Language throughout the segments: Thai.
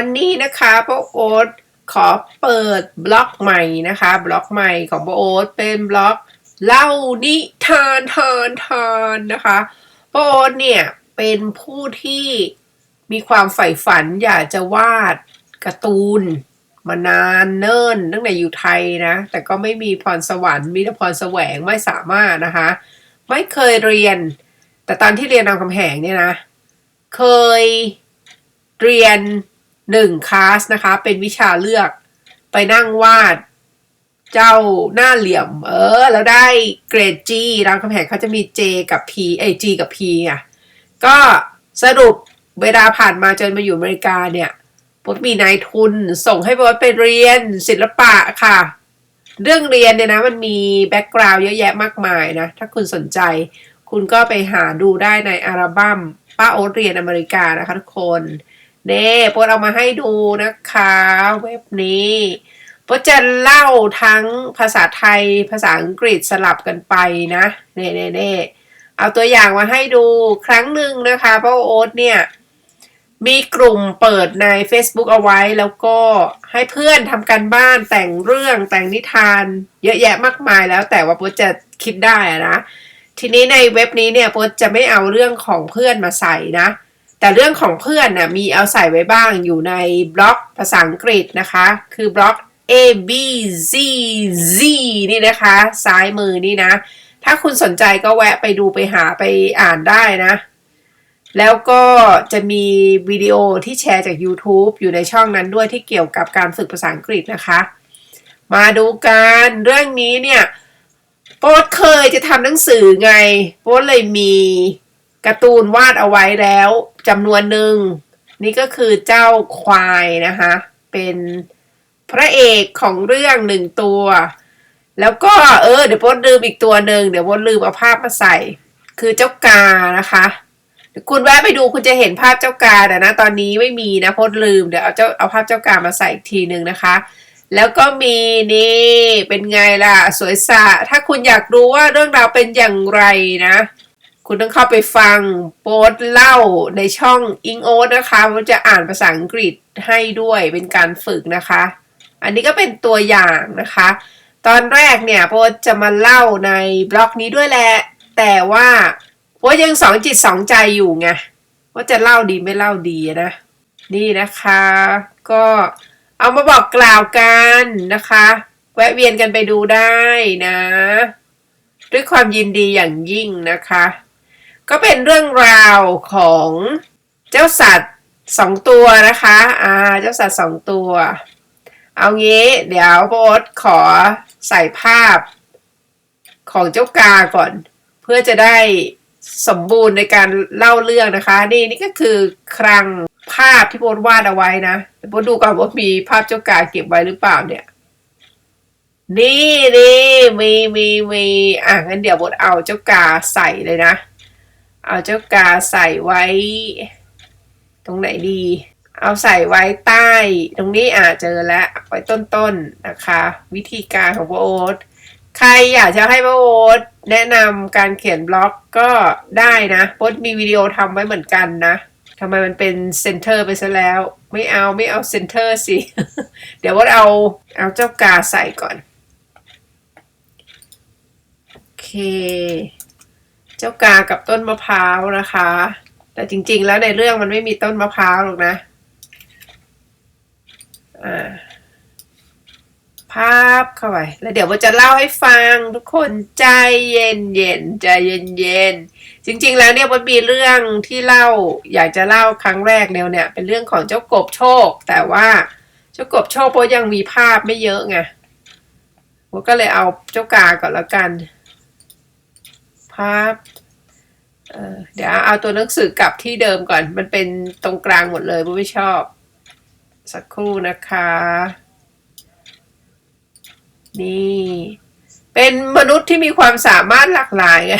วันนี้นะคะป้าโอ๊ตขอเปิดบล็อกใหม่นะคะ บล็อกใหม่ของป้าโอ๊ตเป็นบล็อกเล่านิทานทานทานนะคะป้าโอ๊ตเนี่ยเป็นผู้ที่มีความใฝ่ฝันอยากจะวาดการ์ตูนมานานเนิ่นตั้งแต่อยู่ไทยนะ แต่ก็ไม่มีพรสวรรค์มีแต่พรแสวงไม่สามารถนะคะ ไม่เคยเรียน แต่ตอนที่เรียนรามคำแหงเนี่ยนะ เคยเรียน หนึ่งคลาสนะคะ เป็นวิชาเลือกไปนั่งวาดเจ้าหน้าเหลี่ยม เออ แล้วได้เกรด G รามคำแหงเขาจะมี J กับ P เอ G กับ P อะ ก็สรุปเวลาผ่านมาจนมาอยู่อเมริกาเนี่ยปดมีนายทุนส่งให้บอสไปเรียนศิลปะค่ะ เรื่องเรียนเนี่ยนะ มันมีแบ็กกราวด์เยอะแยะมากมายนะ ถ้าคุณสนใจ คุณก็ไปหาดูได้ในอัลบั้มป้าโอ๊ตเรียนอเมริกานะคะทุกคน เน่โปดเอามาให้ดูนะคะ เว็บนี้โปดจะเล่าทั้งภาษาไทยภาษาอังกฤษสลับกันไปนะเน่เน่เน่เอาตัวอย่างมาให้ดูครั้งหนึ่งนะคะป้าโอ๊ตเนี่ยมีกลุ่มเปิดใน Facebook เอาไว้แล้วก็ให้เพื่อนทำการบ้านแต่งเรื่องแต่งนิทาน เยอะแยะมากมายแล้วแต่ว่าโป๊จะคิดได้นะ ทีนี้ในเว็บนี้เนี่ยโป๊จะไม่เอาเรื่องของเพื่อนมาใส่นะ แต่เรื่องของเพื่อนน่ะมีเอาใส่ไว้บ้างอยู่ในบล็อกภาษาอังกฤษนะคะ คือบล็อก A B Z Z นี่นะคะ ซ้ายมือนี่นะ ถ้าคุณสนใจก็แวะไปดูไปหาไปอ่านได้นะ แล้วก็จะมีวิดีโอที่แชร์จาก YouTube อยู่ในช่องนั้นด้วยที่เกี่ยวกับการฝึกภาษาอังกฤษนะคะ มาดูกันเรื่องนี้เนี่ยโป๊ดเคยจะทำหนังสือไงโป๊ดเลยมี การ์ตูนวาดเอาไว้แล้วจำนวนหนึ่ง นี่ก็คือเจ้าควายนะคะ เป็นพระเอกของเรื่องหนึ่งตัว แล้วก็เออเดี๋ยวโป๊ดลืมอีกตัวหนึ่งเดี๋ยวโป๊ดลืมเอาภาพมาใส่ คือเจ้ากานะคะคุณแวะไปดูคุณจะเห็นภาพเจ้ากาแต่นะตอนนี้ไม่มีนะพดลืมเดี๋ยวเอาเจ้าเอาภาพเจ้ากามาใส่อีกทีหนึ่งนะคะ แล้วก็มีนี่เป็นไงล่ะสวยสะถ้าคุณอยากรู้ว่าเรื่องราวเป็นอย่างไรนะ คุณต้องเข้าไปฟังโป๊ดเล่าในช่องอิงโอนะคะว่าจะอ่านภาษาอังกฤษให้ด้วยเป็นการฝึกนะคะ อันนี้ก็เป็นตัวอย่างนะคะ ตอนแรกเนี่ยโป๊ดจะมาเล่าในบล็อกนี้ด้วยแหละ แต่ว่าโป๊ดยังสองจิตสองใจอยู่ไงว่าจะเล่าดีไม่เล่าดีนะ นี่นะคะ ก็เอามาบอกกล่าวกันนะคะ แวะเวียนกันไปดูได้นะ ด้วยความยินดีอย่างยิ่งนะคะ ก็เป็นเรื่องราวของเจ้าสัตว์สองตัวนะคะ อ่า เจ้าสัตว์สองตัว เอางี้ เดี๋ยวโบ๊ทขอใส่ภาพของเจ้ากาก่อน เพื่อจะได้สมบูรณ์ในการเล่าเรื่องนะคะ นี่นี่ก็คือคลังภาพที่โบ๊ทวาดเอาไว้นะโบ๊ทดูก่อนว่ามีภาพเจ้ากาเก็บไว้หรือเปล่าเนี่ย นี่นี่มีมีมีอะงั้นเดี๋ยวโบ๊ทเอาเจ้ากาใส่เลยนะ เอาเจ้ากาใส่ไว้ ตรงไหนดี เอาใส่ไว้ใต้ ตรงนี้อะเจอแล้วไว้ต้นๆนนะคะ วิธีการของโบ๊ทใครอยากจะให้ป้าโอ๊ตแนะนำการเขียนบล็อกก็ได้นะโอ๊ตมีวิดีโอทำไว้เหมือนกันนะทำไมมันเป็นเซนเตอร์ไปซะแล้ว ไม่เอาไม่เอาเซนเตอร์สิ เดี๋ยวว่าเอาเอาเจ้ากาใส่ก่อน โอเค เจ้ากากับต้นมะพร้าวนะคะ แต่จริงๆแล้วในเรื่องมันไม่มีต้นมะพร้าวหรอกนะอ่าภาพเข้าไปแล้วเดี๋ยวว่าจะเล่าให้ฟังทุกคนใจเย็นเย็นใจเย็นเย็นจริงๆแล้วเนี่ยมันมีเรื่องที่เล่าอยากจะเล่าครั้งแรกแนวเนี่ย เป็นเรื่องของเจ้ากบโชค แต่ว่าเจ้ากบโชคเพราะยังมีภาพไม่เยอะไงผมก็เลยเอาเจ้ากาก่อนแล้วกันาพเอ่อเดี๋ยวเอาตัวหนังสือกลับที่เดิมก่อน มันเป็นตรงกลางหมดเลยไม่ชอบ สักครู่นะคะ นี่ เป็นมนุษย์ที่มีความสามารถหลากหลายไง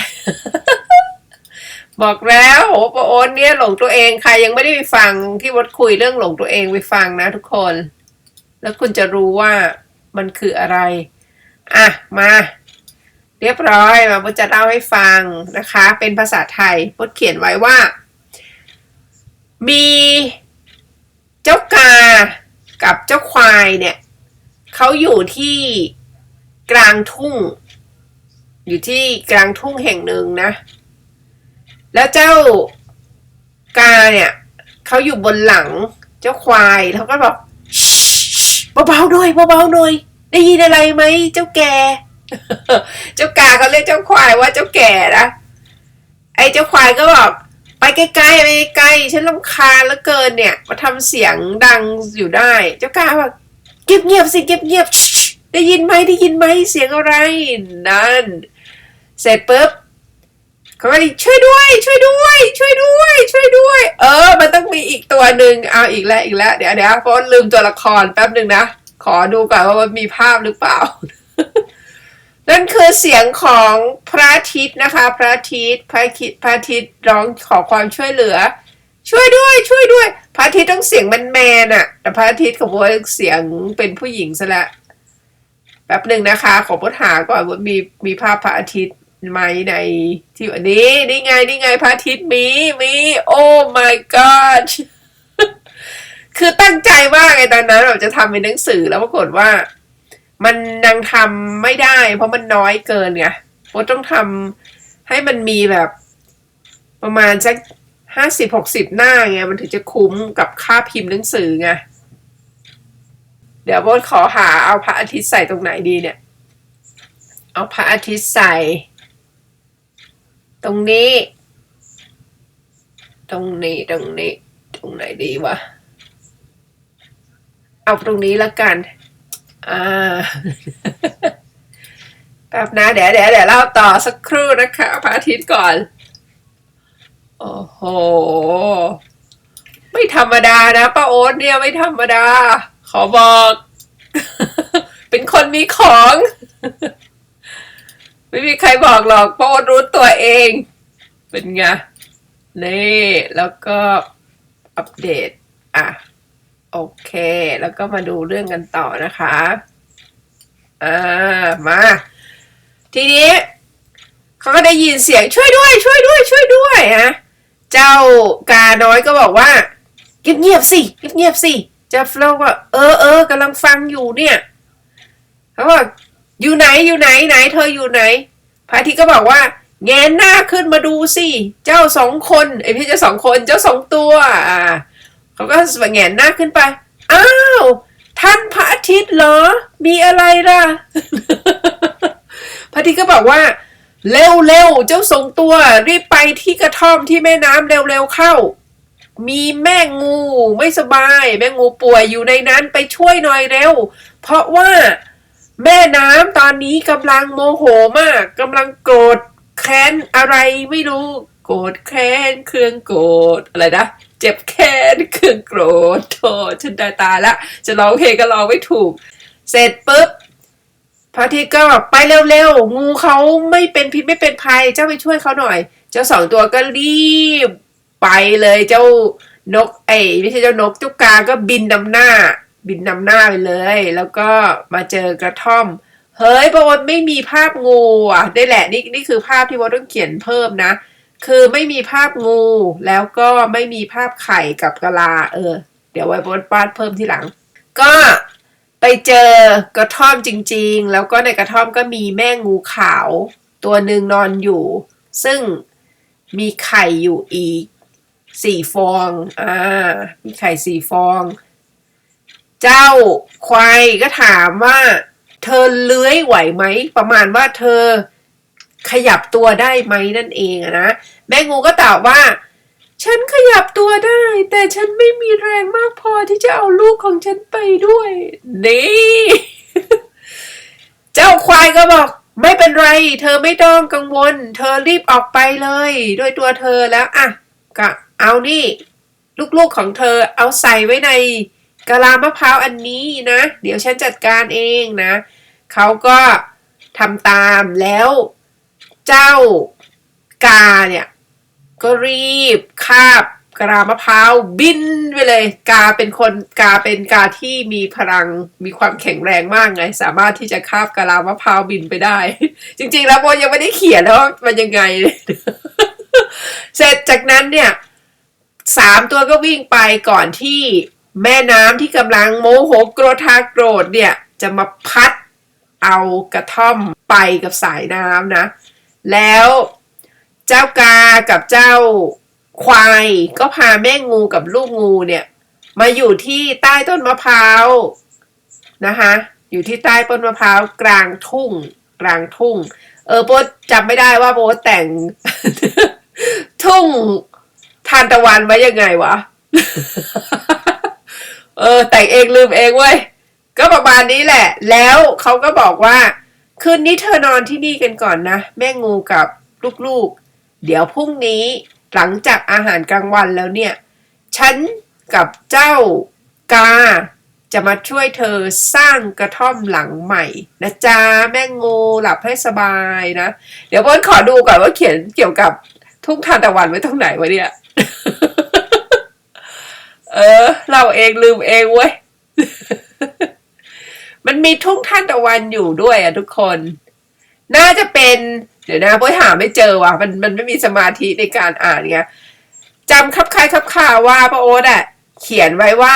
บอกแล้วโอ้ปโอนเนี่ยหลงตัวเองใครยังไม่ได้ไปฟังที่วัดคุยเรื่องหลงตัวเองไปฟังนะทุกคน แล้วคุณจะรู้ว่ามันคืออะไร อะ มา เรียบร้อยมาพุทจะเล่าให้ฟังนะคะ เป็นภาษาไทยพุทเขียนไว้ว่า มีเจ้ากากับเจ้าควายเนี่ยเขาอยู่ที่กลางทุ่ง อยู่ที่กลางทุ่งแห่งหนึ่งนะ แล้วเจ้ากาเนี่ยเขาอยู่บนหลังเจ้าควายแล้วก็บอกเบาๆหน่อยเบาๆหน่อยได้ยินอะไรไหมเจ้าแก เจ้ากาเขาเรียกเจ้าควายว่าเจ้าแก่นะไอ้เจ้าควายก็บอกไปไกล้ๆไปไกลๆฉันรำคาแล้วเกินเนี่ย มาทำเสียงดังอยู่ได้ เจ้ากาบอกเงียบเงียบๆสิเงียบเงียบๆได้ยินไหมได้ยินไหมเสียงอะไรนั่นเสร็จปุ๊บเขาก็เลยช่วยด้วย ช่วยด้วย ช่วยด้วย ช่วยด้วย เออ มันต้องมีอีกตัวหนึ่งเอาอีกแล้วอีกแล้วเดี๋ยวเดี๋ยวเพราะลืมตัวละครแป๊บหนึ่งนะ ขอดูก่อนว่ามันมีภาพหรือเปล่า นั่นคือเสียงของพระอาทิตย์นะคะ พระอาทิตย์พระอาทิตย์พระอาทิตย์ร้องขอความช่วยเหลือ ช่วยด้วยช่วยด้วย พระอาทิตย์ต้องเสียงแมนแมนอะแต่พระอาทิตย์ของโบทเสียงเป็นผู้หญิงซะและแป๊บหนึ่งนะคะ ขอโบทหาก่อนว่ามีมีภาพพระอาทิตย์ไหมในที่อันนี้นี่ไงนี่ไงพระอาทิตย์มีมีโอ้ my god คือตั้งใจมากไงตอนนั้นเราจะทำเป็นหนังสือแล้วปรากฏว่า มันยังทำไม่ได้ เพราะมันน้อยเกินไงโบทต้องทำให้มันมีแบบ ประมาณสักห้าสิบหกสิบหน้าไงมันถึงจะคุ้มกับค่าพิมพ์หนังสือไงเดี๋ยวโบทขอหาเอาพระอาทิตย์ใส่ตรงไหนดีเนี่ย เอาพระอาทิตย์ใส่ ตรงนี้ ตรงนี้ตรงนี้ ตรงไหนดีวะ เอาตรงนี้แล้วกัน อ่าแป๊บนะเดี๋ยวเดี๋ยวเดี๋ยวเล่าต่อสักครู่นะคะพระอาทิตย์ก่อน โอ้โห ไม่ธรรมดานะป้าโอ๊ตเนี่ยไม่ธรรมดา ขอบอก เป็นคนมีของ ไม่มีใครบอกหรอกป้าโอ๊ตรู้ตัวเอง เป็นไง นี่ แล้วก็อัปเดต อะ โอเค แล้วก็มาดูเรื่องกันต่อนะคะ อ่า มา ทีนี้เขาก็ได้ยินเสียงช่วยด้วย ช่วยด้วย ช่วยด้วยฮะเจ้ากาน้อยก็บอกว่าเงียบเงียบสิเงียบเงียบสิเจ้าฟลอว่าเออเออกำลังฟังอยู่เนี่ยเขาบอกอยู่ไหนอยู่ไหนไหน เธออยู่ไหนพระอาทิตย์ก็บอกว่าแงนหน้าขึ้นมาดูสิ เจ้าสองคนไอพี่เจ้าสองคนเจ้าสองตัวอ่า เขาก็แงนหน้าขึ้นไป อ้าว ท่านพระอาทิตย์เหรอ มีอะไรล่ะ พระอาทิตย์ก็บอกว่า เร็วเร็วเจ้าสองตัว รีบไปที่กระท่อมที่แม่น้ำเร็วเร็วเข้า มีแม่งูไม่สบาย แม่งูป่วยอยู่ในนั้นไปช่วยหน่อยเร็ว เพราะว่าแม่น้ำตอนนี้กำลังโมโหมากกำลังโกรธแค้นอะไรไม่รู้ โกรธแค้นเครื่องโกรธอะไรนะ เจ็บแค้นคืองโกรธโธฉันได้ตายละ จะร้องเพลงก็ร้องไม่ถูก เสร็จปุ๊บพระทิตย์ก็บอกไปเร็วๆ งูเขาไม่เป็นพิษไม่เป็นภัย เจ้าไปช่วยเขาหน่อย เจ้าสองตัวก็รีบไปเลยเจ้านกเอ้ยไม่ใช่เจ้านกเจ้ากาก็บินนำหน้า บินนำหน้าไปเลย แล้วก็มาเจอกระท่อม เฮ้ยปวดไม่มีภาพงูอะได้แหละนี่นี่คือภาพที่วดต้องเขียนเพิ่มนะ คือไม่มีภาพงูแล้วก็ไม่มีภาพไข่กับกะลา เออ เดี๋ยวไว้บดวาดเพิ่มที่หลัง ก็ไปเจอกระท่อมจริงๆ แล้วก็ในกระท่อมก็มีแม่งูขาว ตัวหนึ่งนอนอยู่ ซึ่งมีไข่อยู่อีกสี่ฟอง อ่า มีไข่สี่ฟอง เจ้าควายก็ถามว่า เธอเลื้อยไหวไหม ประมาณว่าเธอ ขยับตัวได้ไหมนั่นเองนะ แม่งูก็ตอบว่า ฉันขยับตัวได้ แต่ฉันไม่มีแรงมากพอที่จะเอาลูกของฉันไปด้วยนี่เจ้าควายก็บอกไม่เป็นไร เธอไม่ต้องกังวล เธอรีบออกไปเลย ด้วยตัวเธอแล้วอะก็เอานี่ ลูกๆของเธอเอาใส่ไว้ในกะลามะพร้าวอันนี้นะ เดี๋ยวฉันจัดการเองนะ เขาก็ทำตามแล้ว เจ้ากาเนี่ย ก็รีบคาบกะลามะพร้าวบินไปเลย กาเป็นคนกาเป็นกาที่มีพลังมีความแข็งแรงมากไง สามารถที่จะคาบกะลามะพร้าวบินไปได้ จริง ๆ แล้วโบยังไม่ได้เขียนแล้วมันยังไง เสร็จจากนั้นเนี่ยสามตัวก็วิ่งไปก่อนที่แม่น้ำที่กำลังโมโหโกรธาโกรธเนี่ย จะมาพัดเอากระท่อมไปกับสายน้ำนะ แล้วเจ้ากากับเจ้าควายก็พาแม่งูกับลูกงูเนี่ย มาอยู่ที่ใต้ต้นมะพร้าวนะคะ อยู่ที่ใต้ต้นมะพร้าวกลางทุ่ง กลางทุ่ง เออโบทจำไม่ได้ว่าโบทแต่ง ทุ่งทานตะวันไว้ยังไงวะ เออแต่งเองลืมเองเว้ย ก็ประมาณนี้แหละ แล้วเขาก็บอกว่า คืนนี้เธอนอนที่นี่กันก่อนนะ แม่งูกับลูกๆ เดี๋ยวพรุ่งนี้หลังจากอาหารกลางวันแล้วเนี่ย ฉันกับเจ้ากา จะมาช่วยเธอสร้างกระท่อมหลังใหม่นะจ๊ะแม่งูหลับให้สบายนะ เดี๋ยวเพิ่นขอดูก่อนว่าเขียนเกี่ยวกับทุ่งทานตะวันไว้ตรงไหนวะเนี่ย เออ เราเองลืมเองเว้ย มันมีทุ่งท่านตะวันอยู่ด้วยอะทุกคน น่าจะเป็น เดี๋ยวนะพ่อยหาไม่เจอว่ะ มันมันไม่มีสมาธิในการอ่านไงจำคับคายคับคาว่าพระโอ๊ตอะเขียนไว้ว่า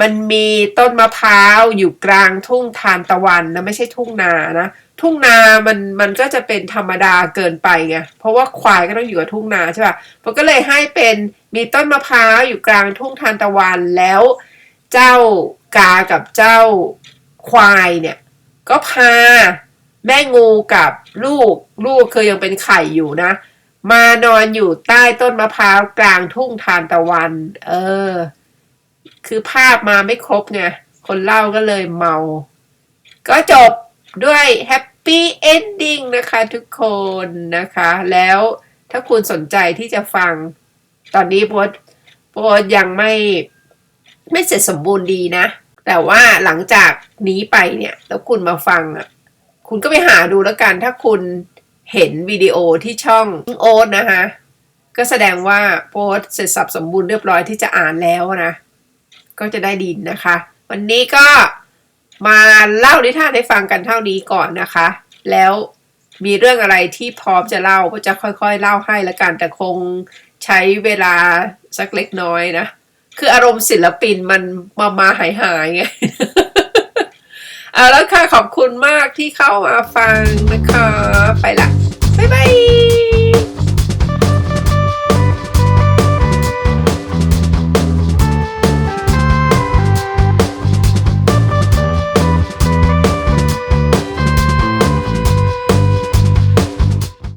มันมีต้นมะพร้าวอยู่กลางทุ่งทานตะวันนะไม่ใช่ทุ่งนานะ ทุ่งนามันมันก็จะเป็นธรรมดาเกินไปไงเพราะว่าควายก็ต้องอยู่กับทุ่งนาใช่ป่ะผมก็เลยให้เป็นมีต้นมะพร้าวอยู่กลางทุ่งทานตะวันแล้ว เจ้ากากับเจ้า ควายเนี่ย ก็พาแม่งูกับลูกลูกเคยยังเป็นไข่อยู่นะ มานอนอยู่ใต้ต้นมะพร้าวกลางทุ่งทานตะวัน เออ คือภาพมาไม่ครบไงคนเล่าก็เลยเมา ก็จบด้วยแฮปปี้เอนดิ้งนะคะทุกคนนะคะ แล้วถ้าคุณสนใจที่จะฟัง ตอนนี้โพสโพสยังไม่ไม่เสร็จสมบูรณ์ดีนะ แต่ว่าหลังจากนี้ไปเนี่ย แล้วคุณมาฟังอะ คุณก็ไปหาดูแล้วกัน ถ้าคุณเห็นวิดีโอที่ช่องโอ๊ตนะคะ ก็แสดงว่าโพสเสร็จสับสมบูรณ์เรียบร้อยที่จะอ่านแล้วนะ ก็จะได้ดินนะคะ วันนี้ก็มาเล่านิทานให้ฟังกันเท่านี้ก่อนนะคะ แล้วมีเรื่องอะไรที่พร้อมจะเล่าก็จะค่อยๆ เล่าให้ละกัน แต่คงใช้เวลาสักเล็กน้อยนะ คืออารมณ์ศิลปินมันมามาหายหายไงเอาแล้วค่ะขอบคุณมากที่เข้ามาฟังนะคะ ไปละ บ๊ายบาย